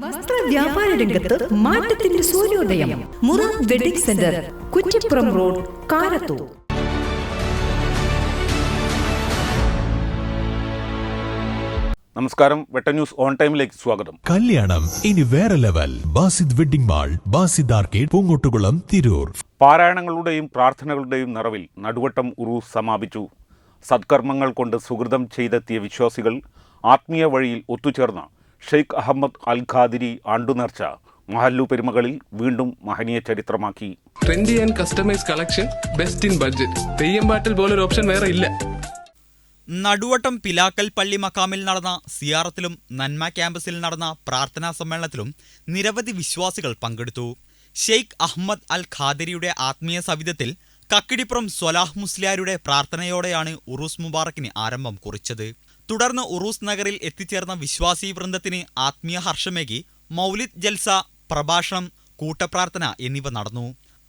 വസ്ത്ര വ്യാപാര രംഗത്ത് മാറ്റത്തിന്റെ സൂര്യോദയം. മുറ wedding centre Kuttippuram road Karathur. നമസ്കാരം. വെട്ട ന്യൂസ് ഓൺ ടൈമിലേക്ക് സ്വാഗതം. കല്യാണം ഇനി വേറെ level. Basid wedding mall Basid arcade Poonkottukulam Tirur. പാരായണങ്ങളുടെയും പ്രാർത്ഥനകളുടെയും നിറവിൽ നടുവട്ടം ഉറു സമാപിച്ചു. സത്കർമ്മങ്ങൾ കൊണ്ട് സുഹൃതം ചെയ്തെത്തിയ വിശ്വാസികൾ ആത്മീയ വഴിയിൽ ഒത്തുചേർന്ന ഷെയ്ഖ് അഹമ്മദ് അൽ ഖാദിരി ആണ്ടുനേർച്ച മഹല്ലു പെരുമകളിൽ വീണ്ടും മഹനീയ ചരിത്രമാക്കി. Trendy and customise collection best in budget Theyyam പാട്ടിൽ പോലൊരു ഓപ്ഷൻ വേറെ ഇല്ല. നടുവട്ടം പിലാക്കൽ പള്ളി മക്കാമിൽ നടന്ന സിയാറത്തിലും നന്മ ക്യാമ്പസിൽ നടന്ന പ്രാർത്ഥനാ സമ്മേളനത്തിലും നിരവധി വിശ്വാസികൾ പങ്കെടുത്തു. ഷെയ്ഖ് അഹമ്മദ് അൽ ഖാദിരിയുടെ ആത്മീയ സവിധത്തിൽ കക്കിടിപ്പുറം സ്വലാഹ് മുസ്ലിയാരുടെ പ്രാർത്ഥനയോടെയാണ് ഉറൂസ് മുബാറക്കിന് ആരംഭം കുറിച്ചത്. തുടർന്ന് ഉറൂസ് നഗറിൽ എത്തിച്ചേർന്ന വിശ്വാസി വൃന്ദത്തിന് ആത്മീയ ഹർഷമേകി മൗലിദ് ജൽസ പ്രഭാഷണം കൂട്ടപ്രാർത്ഥന എന്നിവ നടന്നു.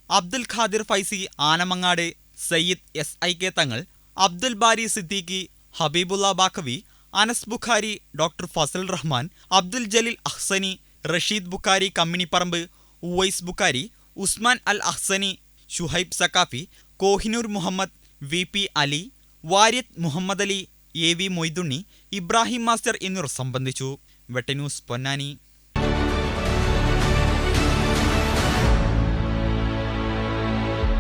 Abdul Khadir Faizy Anamangad Sayyid S I K Thangal Abdul Bari Siddiqui Habibullah Baqavi Anas Bukhari doctor Fazal Rahman Abdul Jaleel Ahsani Rasheed Bukhari Kamminiparamba Uvais Bukhari Usman Al Ahsani Shuhaib Saqafi Kohinoor Muhammad V P Ali Variyath Muhammad Ali A V Moythunni Ibrahim master എന്നിവർ സംബന്ധിച്ചു. വെട്ടന്യൂസ് പൊന്നാനി.